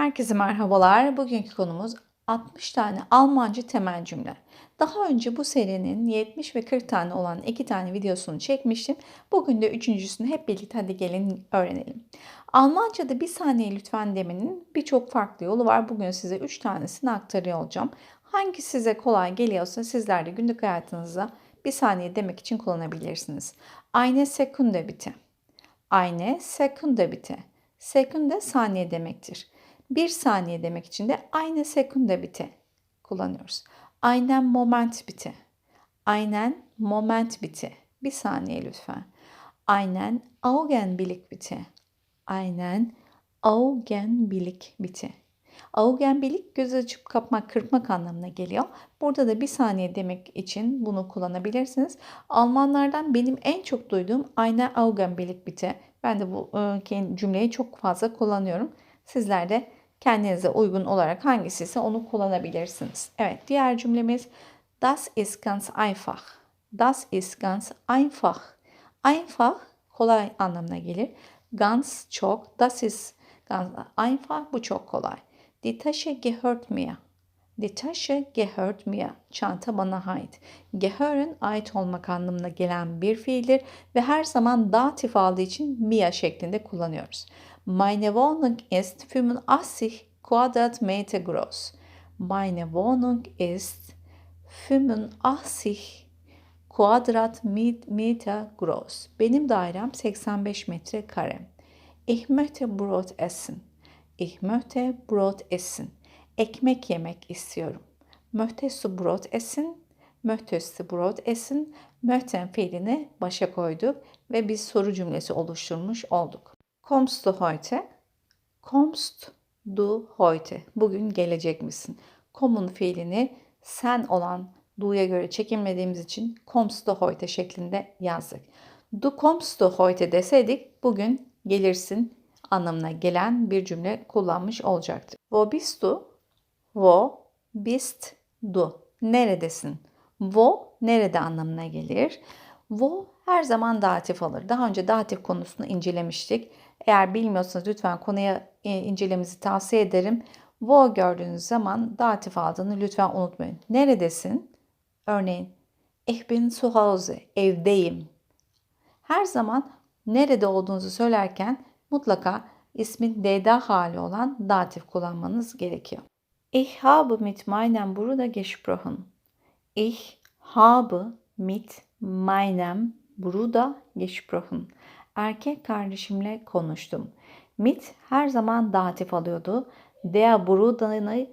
Herkese merhabalar. Bugünkü konumuz 60 tane Almanca temel cümle. Daha önce bu serinin 70 ve 40 tane olan iki tane videosunu çekmiştim. Bugün de üçüncüsünü hep birlikte hadi gelin öğrenelim. Almanca'da bir saniye lütfen demenin birçok farklı yolu var. Bugün size 3 tanesini aktarıyor olacağım. Hangi size kolay geliyorsa sizler de günlük hayatınızda bir saniye demek için kullanabilirsiniz. Eine Sekunde bitte. Eine Sekunde bitte. Sekunde saniye demektir. Bir saniye demek için de eine Sekunde bitte kullanıyoruz. Einen Moment bitte. Einen Moment bitte. Bir saniye lütfen. Einen Augenblick bitte. Einen Augenblick bitte. Augenblick göz açıp kapmak, kırpmak anlamına geliyor. Burada da bir saniye demek için bunu kullanabilirsiniz. Almanlardan benim en çok duyduğum eine Augenblick bitte. Ben de bu e, cümleyi çok fazla kullanıyorum. Sizler de kendinize uygun olarak hangisi ise onu kullanabilirsiniz. Evet, diğer cümlemiz Das ist ganz einfach. Das ist ganz einfach. Einfach kolay anlamına gelir. Ganz çok. Das ist ganz einfach. Bu çok kolay. Die Tasche gehört mir. Die Tasche gehört mir. Çanta bana ait. Gehören ait olmak anlamına gelen bir fiildir ve her zaman datif aldığı için mir şeklinde kullanıyoruz. Meine Wohnung ist 85 Quadratmeter groß. Meine Wohnung ist 85 Quadratmeter groß. Benim dairem 85 metre kare. Ich möchte Brot essen. Ich möchte Brot essen. Ekmek yemek istiyorum. Möchtest du Brot essen? Möchtest du Brot essen? Möchten fiilini başa koyduk ve bir soru cümlesi oluşturmuş olduk. Kommst du heute? Kommst du heute? Bugün gelecek misin? Komm'un fiilini sen olan du'ya göre çekilmediğimiz için kommst du heute şeklinde yazdık. Du kommst du heute deseydik bugün gelirsin anlamına gelen bir cümle kullanmış olacaktır. Wo bist du? Wo bist du? Neredesin? Wo nerede anlamına gelir. Wo her zaman datif alır. Daha önce datif konusunu incelemiştik. Eğer bilmiyorsanız lütfen konuya e, incelememizi tavsiye ederim. Wo gördüğünüz zaman datif aldığını lütfen unutmayın. Neredesin? Örneğin Ich bin zu Hause, evdeyim. Her zaman nerede olduğunuzu söylerken mutlaka ismin D'da hali olan datif kullanmanız gerekiyor. Ich habe mit meinem Bruder gesprochen. Ich habe mit meinem Bruder gesprochen. Erkek kardeşimle konuştum. Mit her zaman datif alıyordu. Der Bruder'ını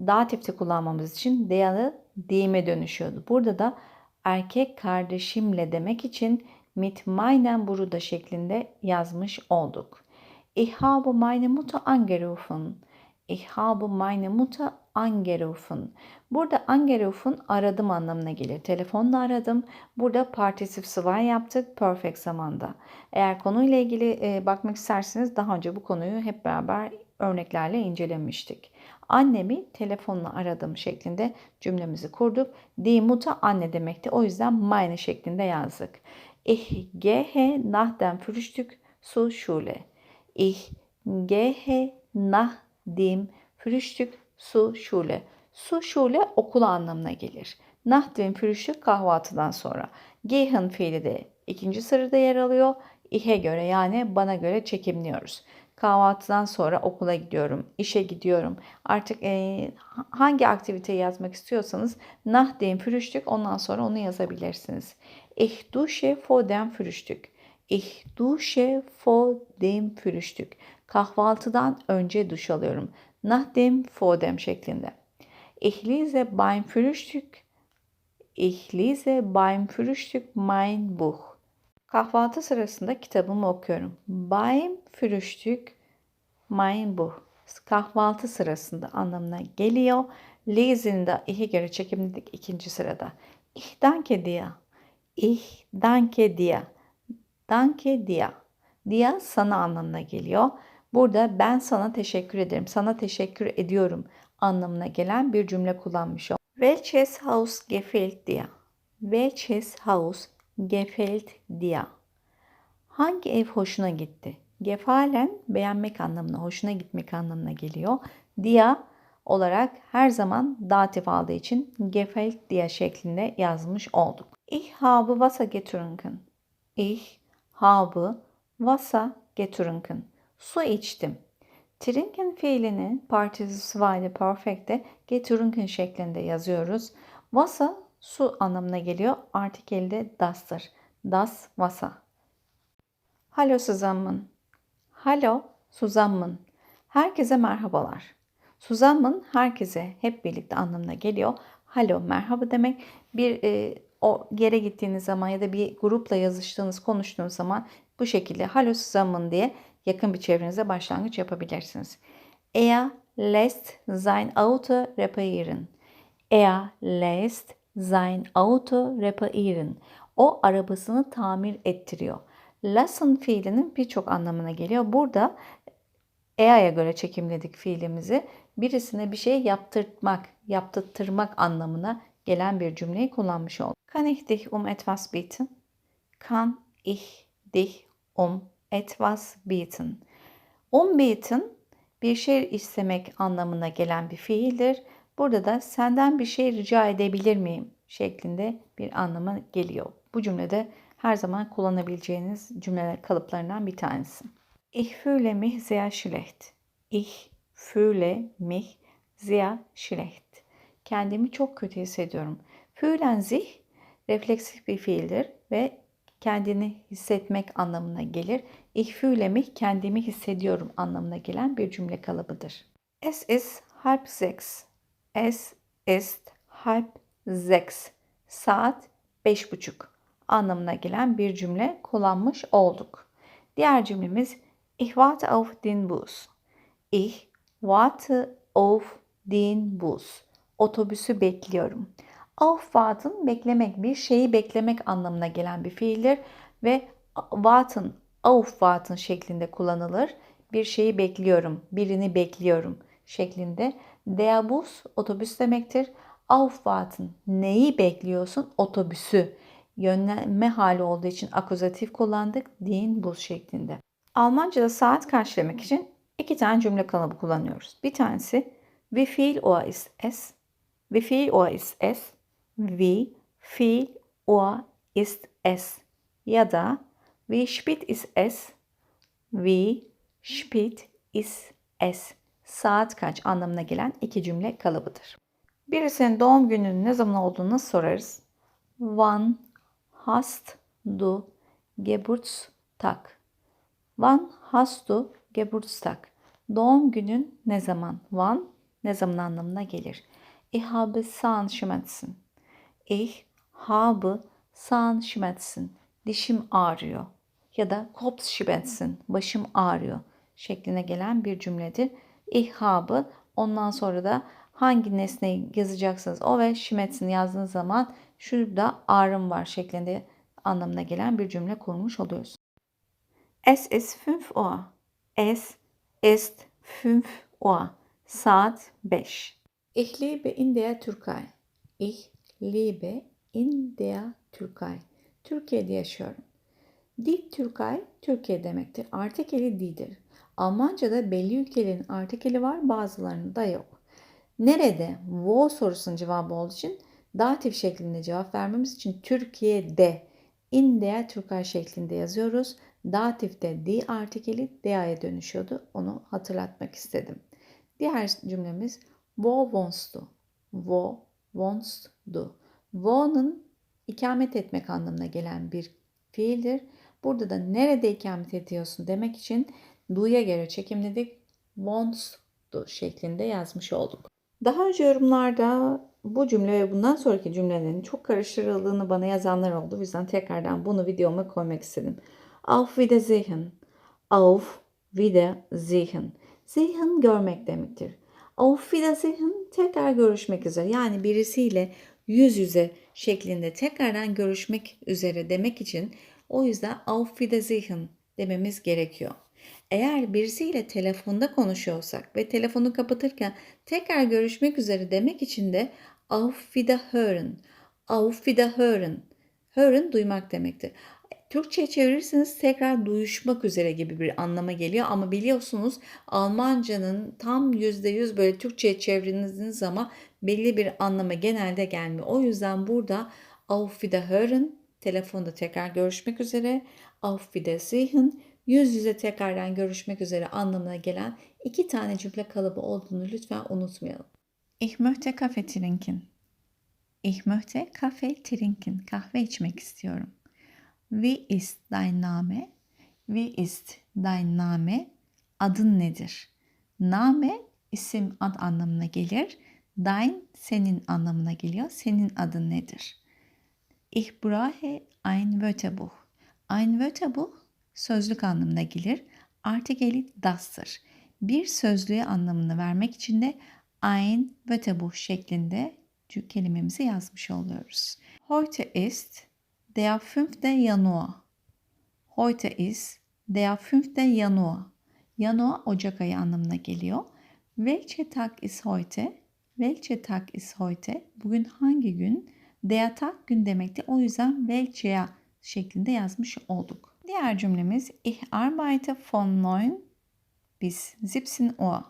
datifte kullanmamız için der'ı deyime dönüşüyordu. Burada da erkek kardeşimle demek için mit meinem Bruder şeklinde yazmış olduk. Ich habe meine Mutter angerufen. Ich habe meine Mutter angerufen. Burada angerufen aradım anlamına gelir. Telefonla aradım. Burada partisif sıvay yaptık perfect zamanda. Eğer konuyla ilgili e, bakmak isterseniz daha önce bu konuyu hep beraber örneklerle incelemiştik. Annemi telefonla aradım şeklinde cümlemizi kurduk. Die Mutter anne demekti. O yüzden meine şeklinde yazdık. Ich gehe nach dem Frühstück zur Schule. Ich gehe nach dem Frühstück zur Schule. Su Schule okula anlamına gelir. Dem Frühstück kahvaltıdan sonra. Gehen fiili de ikinci sırada yer alıyor. İhe göre yani bana göre çekimliyoruz. Kahvaltıdan sonra okula gidiyorum, işe gidiyorum. Artık e, hangi aktiviteyi yazmak istiyorsanız nach dem Frühstück ondan sonra onu yazabilirsiniz. Ich dusche vor dem Frühstück. Ich dusche vor dem Frühstück. Kahvaltıdan önce duş alıyorum. Nach dem vor dem şeklinde. Ich lese beim Frühstück. Ich lese beim Frühstück mein Buch. Kahvaltı sırasında kitabımı okuyorum. Beim Frühstück mein Buch. Kahvaltı sırasında anlamına geliyor. Lesen'in de ihe göre çekimlilik ikinci sırada. Ich danke dir. Ich danke dir. Danke dir. Dia sana anlamına geliyor. Burada ben sana teşekkür ederim, sana teşekkür ediyorum anlamına gelen bir cümle kullanmış ol. Welches Haus gefällt dir? Welches Haus gefällt dir? Hangi ev hoşuna gitti? Gefallen beğenmek anlamına, hoşuna gitmek anlamına geliyor. Dia olarak her zaman datif aldığı için gefällt diye şeklinde yazmış olduk. Ich habe Wasser getrunken. Ich habe Wasser getrunken. Su içtim. Trinken fiilini Partizipale Perfect'te getrunken şeklinde yazıyoruz. Wasser su anlamına geliyor. Artikel de das'tır. Das Wasser. Hallo zusammen. Hallo zusammen. Herkese merhabalar. Zusammen herkese hep birlikte anlamına geliyor. Hallo merhaba demek. Bir e, o yere gittiğiniz zaman ya da bir grupla yazıştığınız, konuştuğunuz zaman bu şekilde hallo zusammen diye yakın bir çevrenize başlangıç yapabilirsiniz. Er lässt sein Auto reparieren. Er lässt sein Auto reparieren. O arabasını tamir ettiriyor. Lassen fiilinin birçok anlamına geliyor. Burada ea'ya göre çekimledik fiilimizi. Birisine bir şey yaptırtmak, yaptırtmak anlamına gelen bir cümleyi kullanmış olduk. Kann ich dich um etwas bitten? Kann ich dich um etwas bitten? Um bitten bir şey istemek anlamına gelen bir fiildir. Burada da senden bir şey rica edebilir miyim şeklinde bir anlama geliyor. Bu cümlede her zaman kullanabileceğiniz cümleler kalıplarından bir tanesi. Ich fühle mich sehr schlecht. Ich fühle mich sehr schlecht. Kendimi çok kötü hissediyorum. Fühlen sich refleksif bir fiildir ve kendini hissetmek anlamına gelir. Mich kendimi hissediyorum anlamına gelen bir cümle kalıbıdır. Es ist halb sechs. Es ist halb sechs. Saat beş buçuk anlamına gelen bir cümle kullanmış olduk. Diğer cümlemiz Ich warte auf den Bus. Ich warte auf den Bus. Otobüsü bekliyorum. Aufwarten beklemek, bir şeyi beklemek anlamına gelen bir fiildir ve warten, aufwarten şeklinde kullanılır. Bir şeyi bekliyorum, birini bekliyorum şeklinde. Der Bus otobüs demektir. Aufwarten neyi bekliyorsun? Otobüsü. Yönlenme hali olduğu için akuzatif kullandık. Den Bus şeklinde. Almanca'da saat karşılamak için iki tane cümle kalıbı kullanıyoruz. Bir tanesi wie viel Uhr ist es? Wie viel Uhr ist es? Wie viel Uhr ist es? Ya da wie spät ist es? Wie spät ist es? Saat kaç anlamına gelen iki cümle kalıbıdır. Birisinin doğum gününün ne zaman olduğunu sorarız? Wann hast du Geburtstag? Wann hast du Geburtstag? Doğum günün ne zaman? Wann ne zaman anlamına gelir. Ich habe Zahnschmerzen. Ich habe Zahnschmerzen. Dişim ağrıyor. Ya da Kopfschmerzen. Başım ağrıyor. Şekline gelen bir cümledir. Ich habe ondan sonra da hangi nesneyi yazacaksınız o ve Schmerzen yazdığınız zaman şurada ağrım var şeklinde anlamına gelen bir cümle kurmuş oluyoruz. Es ist 5 Uhr. Es ist 5 Uhr. Saat 5. Ich lebe in der Türkei. Ich lebe in der Türkei. Türkiye'de yaşıyorum. Die Türkei, Türkiye demektir. Artikeli di'dir. Almanca'da belli ülkelerin artikeli var, bazılarının da yok. Nerede? Wo sorusunun cevabı olduğu için datif şeklinde cevap vermemiz için Türkiye'de in der Türkei şeklinde yazıyoruz. Datifte di artikeli dea'ya dönüşüyordu. Onu hatırlatmak istedim. Diğer cümlemiz wo du? Wo du? Wo'nun ikamet etmek anlamına gelen bir fiildir. Burada da nerede ikamet ediyorsun demek için du'ya göre çekimledik. Wants du şeklinde yazmış olduk. Daha önce yorumlarda bu cümle ve bundan sonraki cümlelerin çok karıştırıldığını bana yazanlar oldu. O yüzden tekrardan bunu videoma koymak istedim. Auf Wiedersehen. Auf Wiedersehen. Zihin görmek demektir. Auf Wiedersehen tekrar görüşmek üzere. Yani birisiyle yüz yüze şeklinde tekrardan görüşmek üzere demek için o yüzden Auf Wiedersehen dememiz gerekiyor. Eğer birisiyle telefonda konuşuyorsak ve telefonu kapatırken tekrar görüşmek üzere demek için de Auf Wiederhören, Auf Wiederhören, hören duymak demektir. Türkçe'ye çevirirseniz tekrar duyuşmak üzere gibi bir anlama geliyor ama biliyorsunuz Almancanın tam %100 böyle Türkçe'ye çevirdiğiniz zaman belli bir anlama genelde gelmiyor. O yüzden burada Auf Wiederhören telefonda tekrar görüşmek üzere Auf Wiedersehen yüz yüze tekrardan görüşmek üzere anlamına gelen iki tane cümle kalıbı olduğunu lütfen unutmayalım. Ich möchte Kaffee trinken. Ich möchte Kaffee trinken. Kahve içmek istiyorum. Wie ist dein Name? Wie ist dein Name? Adın nedir? Name isim ad anlamına gelir. Dein senin anlamına geliyor. Senin adın nedir? Ich brauche ein Wörterbuch. Ein Wörterbuch sözlük anlamına gelir. Artikeli das'tır. Bir sözlüğe anlamını vermek için de ein Wörterbuch şeklinde kelimemizi yazmış oluyoruz. Heute ist der 5. Januar. Heute ist der 5. Januar. Januar Ocak ayı anlamına geliyor. Welcher Tag ist heute? Welcher Tag ist heute? Bugün hangi gün? Der Tag gün demekti. O yüzden welcher şeklinde yazmış olduk. Diğer cümlemiz Ich arbeite von 9 bis 17 Uhr.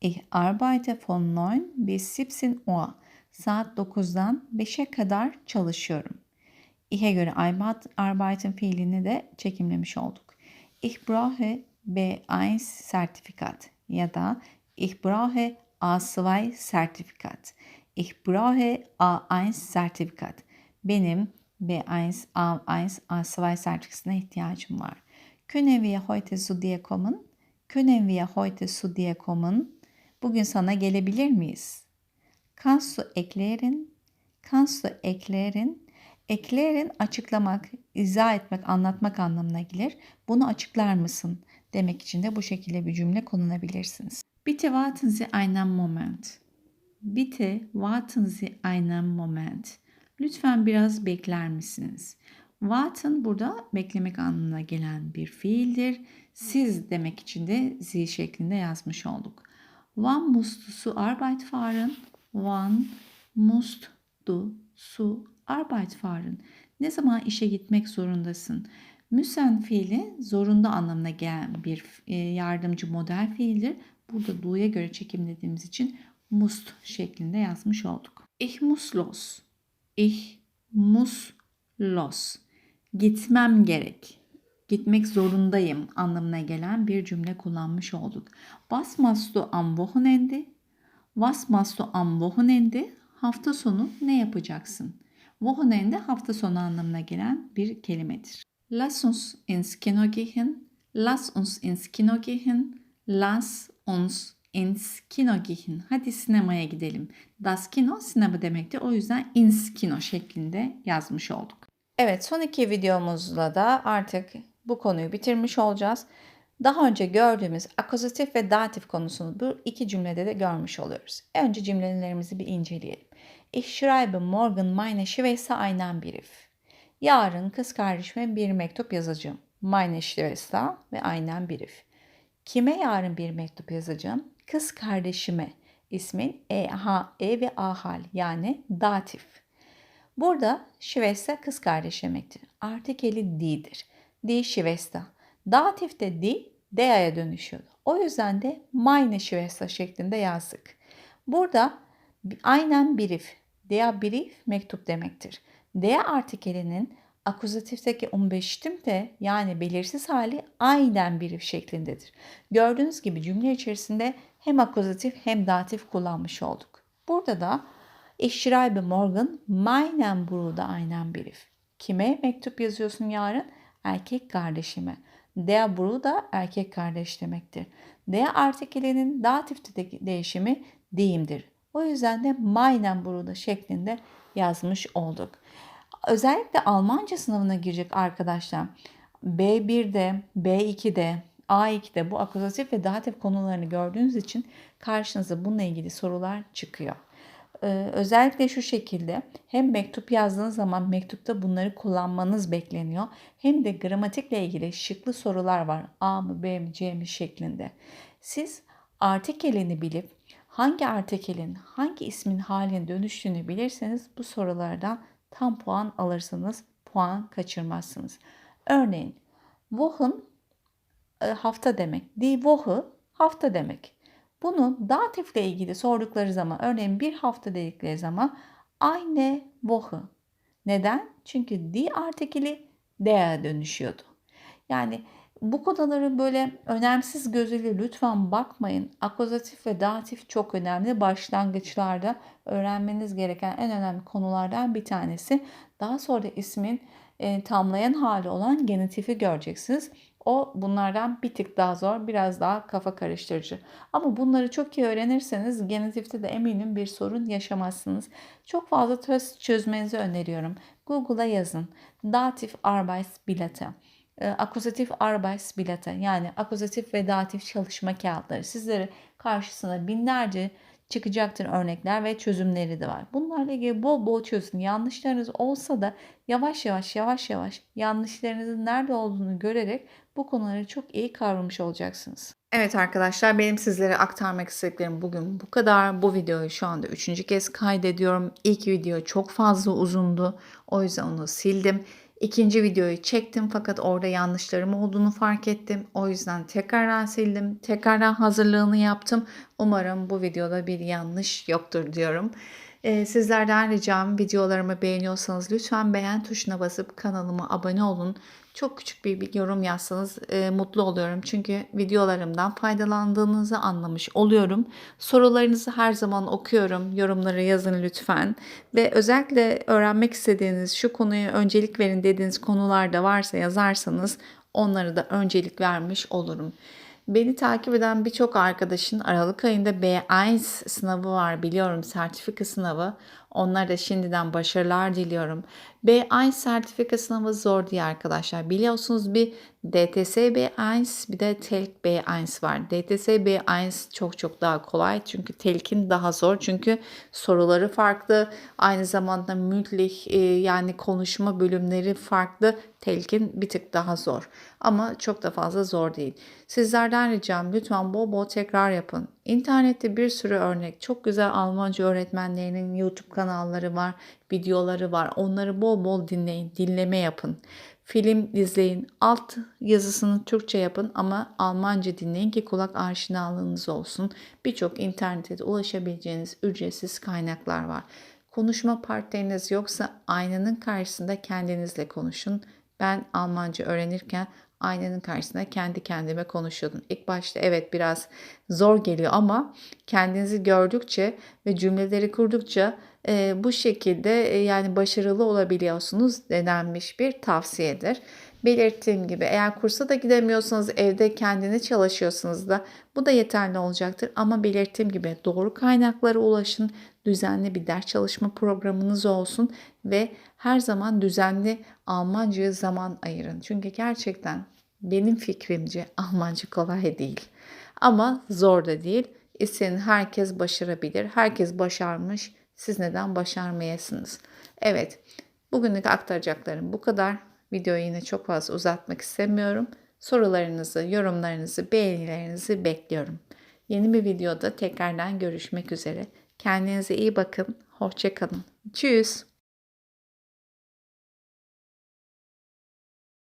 Ich arbeite von 9 bis 17 Uhr. Saat 9'dan 5'e kadar çalışıyorum. İH'e göre arbeiten fiilini de çekimlemiş olduk. Ich brauche B1 sertifikat ya da Ich brauche A2 sertifikat. Ich brauche A1 sertifikat. Benim B1, A1, A2 sertifikasına ihtiyacım var. Können wir heute zu dir kommen? Können wir heute zu dir kommen? Bugün sana gelebilir miyiz? Kannst du erklären? Kannst du erklären? Eklerin açıklamak, izah etmek, anlatmak anlamına gelir. Bunu açıklar mısın demek için de bu şekilde bir cümle kullanabilirsiniz. Bitte warten Sie einen Moment. Bitte warten Sie einen Moment. Lütfen biraz bekler misiniz? Warten burada beklemek anlamına gelen bir fiildir. Siz demek için de Sie şeklinde yazmış olduk. Wann musst du zur Arbeit fahren? Wann musst du zur Arbeit fahren. Ne zaman işe gitmek zorundasın? Müssen fiili zorunda anlamına gelen bir e, yardımcı model fiildir. Burada du'ya göre çekimlediğimiz için must şeklinde yazmış olduk. Ich muss los. Ich muss los. Gitmem gerek. Gitmek zorundayım anlamına gelen bir cümle kullanmış olduk. Was machst du am Wochenende? Was machst du am Wochenende? Hafta sonu ne yapacaksın? Wochenende hafta sonu anlamına gelen bir kelimedir. Lass uns ins Kino gehen. Lass uns ins Kino gehen. Lass uns ins Kino gehen. Hadi sinemaya gidelim. Das Kino sinema demekti. O yüzden ins Kino şeklinde yazmış olduk. Evet son iki videomuzla da artık bu konuyu bitirmiş olacağız. Daha önce gördüğümüz akuzatif ve datif konusunu bu iki cümlede de görmüş oluyoruz. Önce cümlelerimizi bir inceleyelim. Ich schreibe morgen meine Schwester einen Brief. Yarın kız kardeşime bir mektup yazacağım. Meine Schwester ve einen Brief. Kime yarın bir mektup yazacağım? Kız kardeşime. İsmin E, H, E ve A hal yani datif. Burada Schwester kız kardeş demektir. Artikeli di'dir. Die Schwester. Datif de di, dea'ya dönüşüyordu. O yüzden de meine Schwester şeklinde yazdık. Burada aynen brief Der brief mektup demektir. Der artikelinin akuzatifteki umbeştim de yani belirsiz hali aynen brief şeklindedir. Gördüğünüz gibi cümle içerisinde hem akuzatif hem datif kullanmış olduk. Burada da Ich schreibe morgen meinen Bruder einen Brief. Kime mektup yazıyorsun yarın? Erkek kardeşime. Der Bruder erkek kardeş demektir. Der artikelinin datifteki değişimi deyimdir. O yüzden de meinen Bruder şeklinde yazmış olduk. Özellikle Almanca sınavına girecek arkadaşlar B1'de, B2'de, A2'de bu akuzatif ve datif konularını gördüğünüz için karşınıza bununla ilgili sorular çıkıyor. Ee, özellikle şu şekilde hem mektup yazdığınız zaman mektupta bunları kullanmanız bekleniyor. Hem de gramatikle ilgili şıklı sorular var. A mı B mi C mi şeklinde. Siz artikelini bilip hangi artikelin hangi ismin haline dönüştüğünü bilirseniz bu sorulardan tam puan alırsınız, puan kaçırmazsınız. Örneğin Wochen e, hafta demek. Die Woche hafta demek. Bunu datifle ilgili sordukları zaman örneğin bir hafta dedikleri zaman eine Woche. Neden? Çünkü die artikeli der dönüşüyordu. Yani bu konuları böyle önemsiz gözüyle lütfen bakmayın. Akuzatif ve datif çok önemli. Başlangıçlarda öğrenmeniz gereken en önemli konulardan bir tanesi. Daha sonra ismin e, tamlayan hali olan genitifi göreceksiniz. O bunlardan bir tık daha zor, biraz daha kafa karıştırıcı. Ama bunları çok iyi öğrenirseniz genitifte de eminim bir sorun yaşamazsınız. Çok fazla test çözmenizi öneriyorum. Google'a yazın. Datif Arbeitsblätter e, akuzatif Arbeitsblätter yani akuzatif ve datif çalışma kağıtları sizlere karşısına binlerce çıkacaktır örnekler ve çözümleri de var. Bunlarla ilgili bol bol çözün. Yanlışlarınız olsa da yavaş yavaş yavaş yavaş yanlışlarınızın nerede olduğunu görerek bu konuları çok iyi kavramış olacaksınız. Evet arkadaşlar benim sizlere aktarmak istediklerim bugün bu kadar. Bu videoyu şu anda üçüncü kez kaydediyorum. İlk video çok fazla uzundu. O yüzden onu sildim. İkinci videoyu çektim fakat orada yanlışlarım olduğunu fark ettim. O yüzden tekrardan sildim. Tekrardan hazırlığını yaptım. Umarım bu videoda bir yanlış yoktur diyorum. Ee, sizlerden ricam videolarımı beğeniyorsanız lütfen beğen tuşuna basıp kanalıma abone olun. Çok küçük bir, bir yorum yazsanız e, mutlu oluyorum. Çünkü videolarımdan faydalandığınızı anlamış oluyorum. Sorularınızı her zaman okuyorum. Yorumları yazın lütfen. Ve özellikle öğrenmek istediğiniz şu konuya öncelik verin dediğiniz konular da varsa yazarsanız onları da öncelik vermiş olurum. Beni takip eden birçok arkadaşın Aralık ayında B1 sınavı var biliyorum sertifika sınavı. Onlara şimdiden başarılar diliyorum. B1 sertifika sınavı zor diye arkadaşlar. Biliyorsunuz bir DTS B1 bir de TELK B1 var. DTS B1 çok çok daha kolay çünkü TELK'in daha zor. Çünkü soruları farklı. Aynı zamanda mündlich e, yani konuşma bölümleri farklı. TELK'in bir tık daha zor. Ama çok da fazla zor değil. Sizlerden ricam lütfen bol bol tekrar yapın. İnternette bir sürü örnek, çok güzel Almanca öğretmenlerinin YouTube kanalları var, videoları var. Onları bol bol dinleyin, dinleme yapın. Film izleyin, alt yazısını Türkçe yapın ama Almanca dinleyin ki kulak aşinalığınız olsun. Birçok internette ulaşabileceğiniz ücretsiz kaynaklar var. Konuşma partneriniz yoksa aynanın karşısında kendinizle konuşun. Ben Almanca öğrenirken aynanın karşısında kendi kendime konuşuyordum. İlk başta evet biraz zor geliyor ama kendinizi gördükçe ve cümleleri kurdukça e, bu şekilde e, yani başarılı olabiliyorsunuz denenmiş bir tavsiyedir. Belirttiğim gibi eğer kursa da gidemiyorsanız evde kendini çalışıyorsunuz da bu da yeterli olacaktır. Ama belirttiğim gibi doğru kaynaklara ulaşın, düzenli bir ders çalışma programınız olsun ve her zaman düzenli Almanca'ya zaman ayırın. Çünkü gerçekten benim fikrimce Almanca kolay değil. Ama zor da değil. İsteyen herkes başarabilir. Herkes başarmış. Siz neden başarmayasınız? Evet, bugünlük aktaracaklarım bu kadar. Videoyu yine çok fazla uzatmak istemiyorum. Sorularınızı, yorumlarınızı, beğenilerinizi bekliyorum. Yeni bir videoda tekrardan görüşmek üzere. Kendinize iyi bakın. Hoşçakalın. Tschüss.